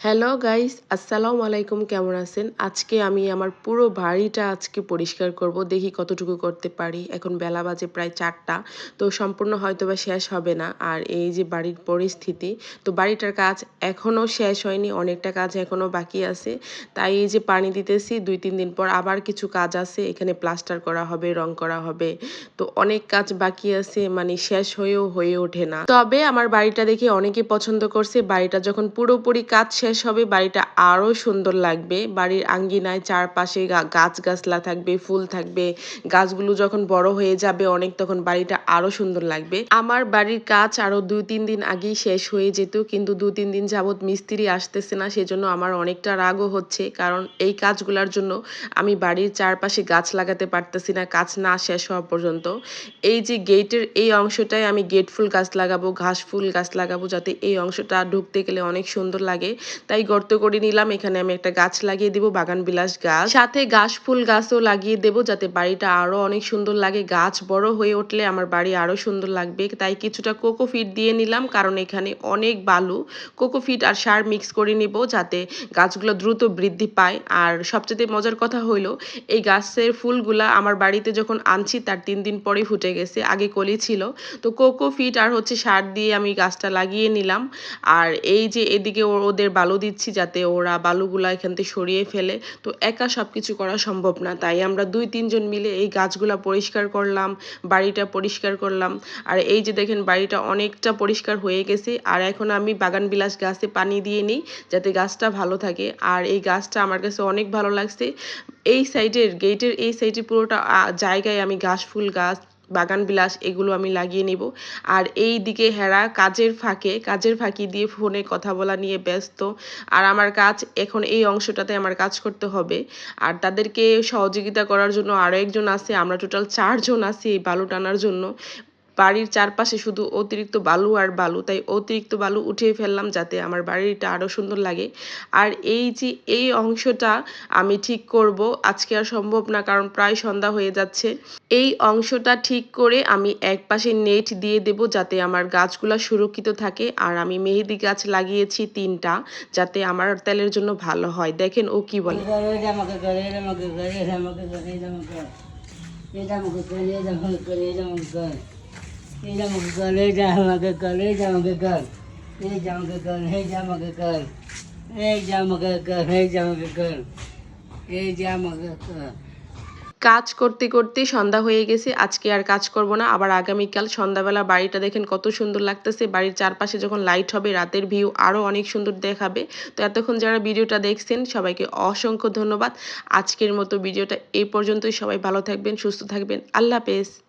Hello guys আসসালামু আলাইকুম কেমন আছেন? আজকে আমি আমার পুরো বাড়িটা আজকে পরিষ্কার করব। দেখি কতটুকু করতে পারি। এখন বেলা বাজে প্রায় চারটা। তো সম্পূর্ণ হয়তো বা শেষ হবে না। আর এই যে বাড়ির পরিস্থিতি, তো বাড়িটার কাজ এখনও শেষ হয়নি। অনেকটা কাজ এখনও বাকি আছে। তাই এই যে পানি দিতেছি, দুই তিন দিন পর আবার কিছু কাজ আছে। এখানে প্লাস্টার করা হবে, রং করা হবে। তো অনেক কাজ বাকি আছে। মানে শেষ হয়েও হয়ে ওঠে না। তবে আমার বাড়িটা দেখে অনেকে পছন্দ করছে। বাড়িটা যখন পুরোপুরি কাজ শেষ হবে বাড়িটা আরও সুন্দর লাগবে। বাড়ির আঙ্গিনায় চারপাশে গাছ গাছলা থাকবে, ফুল থাকবে। গাছগুলো যখন বড় হয়ে যাবে অনেক তখন বাড়িটা আরও সুন্দর লাগবে। আমার বাড়ির কাজ আরও দুই, তিন দিন আগেই শেষ হয়ে যেত, কিন্তু দু, তিন দিন যাবৎ মিস্ত্রি আসতেছে না, সেজন্য আমার অনেকটা রাগও হচ্ছে। কারণ এই কাজগুলোর জন্য আমি বাড়ির চারপাশে গাছ লাগাতে পারতেছি না, কাজ না শেষ হওয়া পর্যন্ত। এই যে গেটের এই অংশটায় আমি গেট ফুল গাছ লাগাবো, ঘাস ফুল গাছ লাগাবো, যাতে এই অংশটা ঢুকতে গেলে অনেক সুন্দর লাগে। তাই গর্ত করে নিলাম। এখানে আমি একটা গাছ লাগিয়ে দেবো বাগান বিলাস গাছ। সাথে গাছ ফুল গাছও লাগিয়ে দেবো যাতে বাড়িটা আরও অনেক সুন্দর লাগে। গাছ বড় হয়ে উঠলে আমার বাড়ি আরও সুন্দর লাগবে। তাই কিছুটা কোকো ফিট দিয়ে নিলাম, কারণ এখানে অনেক বালু। কোকো ফিট আর সার মিক্স করে নিব যাতে গাছগুলো দ্রুত বৃদ্ধি পায়। আর সবচেয়ে মজার কথা হইল, এই গাছের ফুলগুলা আমার বাড়িতে যখন আনছি, তার তিন দিন পরে ফুটে গেছে, আগে কলি ছিল। তো কোকো ফিট আর হচ্ছে সার দিয়ে আমি গাছটা লাগিয়ে নিলাম। আর এই যে এদিকে ওদের বালু দিচ্ছি যাতে ওরা বালুগুলা এখান থেকে সরিয়ে ফেলে। তো একা সব কিছু করা সম্ভব না। তাই আমরা দুই, তিনজন মিলে এই গাছগুলা পরিষ্কার করলাম, বাড়িটা পরিষ্কার করলাম। আর এই যে দেখেন বাড়িটা অনেকটা পরিষ্কার হয়ে গেছে। আর এখন আমি বাগান বিলাস গাছে পানি দিয়ে নিই যাতে গাছটা ভালো থাকে। আর এই গাছটা আমার কাছে অনেক ভালো লাগছে। এই সাইডের, গেটের এই সাইডে পুরোটা জায়গায় আমি ঘাস ফুল গাছ বাগান বিলাস এগুলো আমি লাগিয়ে নিব। আর এই দিকে হেরা কাজের ফাঁকে, কাজের ফাঁকি দিয়ে ফোনে কথা বলা নিয়ে ব্যস্ত। আর আমার কাজ, এখন এই অংশটাতে আমার কাজ করতে হবে। আর তাদেরকে সহযোগিতা করার জন্য আরও একজন আছে, আমরা টোটাল চারজন আছি এই বালু টানার জন্য। বাড়ির চারপাশে শুধু অতিরিক্ত বালু আর বালু তাই অতিরিক্ত বালু উঠিয়ে ফেললাম যাতে আমার বাড়িটা আরও সুন্দর লাগে আর এই যে এই অংশটা আমি ঠিক করব আজকে আর সম্ভব না কারণ প্রায় সন্ধ্যা হয়ে যাচ্ছে এই অংশটা ঠিক করে আমি এক পাশে নেট দিয়ে দেব যাতে আমার গাছগুলা সুরক্ষিত থাকে আর আমি মেহেদি গাছ লাগিয়েছি তিনটা যাতে আমার তেলের জন্য ভালো হয় দেখেন ও কি বলে এই জামাকে কর এই জামাকে কর এই জামাকে কর এই জামাকে কর এই জামাকে কর এই জামাকে কর এই জামাকে কর এই জামাকে কর কাজ করতে করতে সন্ধ্যা হয়ে গেছে, আজকে আর কাজ করব না, আবার আগামীকাল সন্ধ্যাবেলা বাড়িটা দেখেন কত সুন্দর লাগতেছে, বাড়ির চারপাশে যখন লাইট হবে, রাতের ভিউ আরও অনেক সুন্দর দেখাবে। তো এতক্ষণ যারা ভিডিওটা দেখছেন, সবাইকে অসংখ্য ধন্যবাদ। আজকের মতো ভিডিওটা এই পর্যন্তই, সবাই ভালো থাকবেন, সুস্থ থাকবেন, আল্লাহ হাফেজ।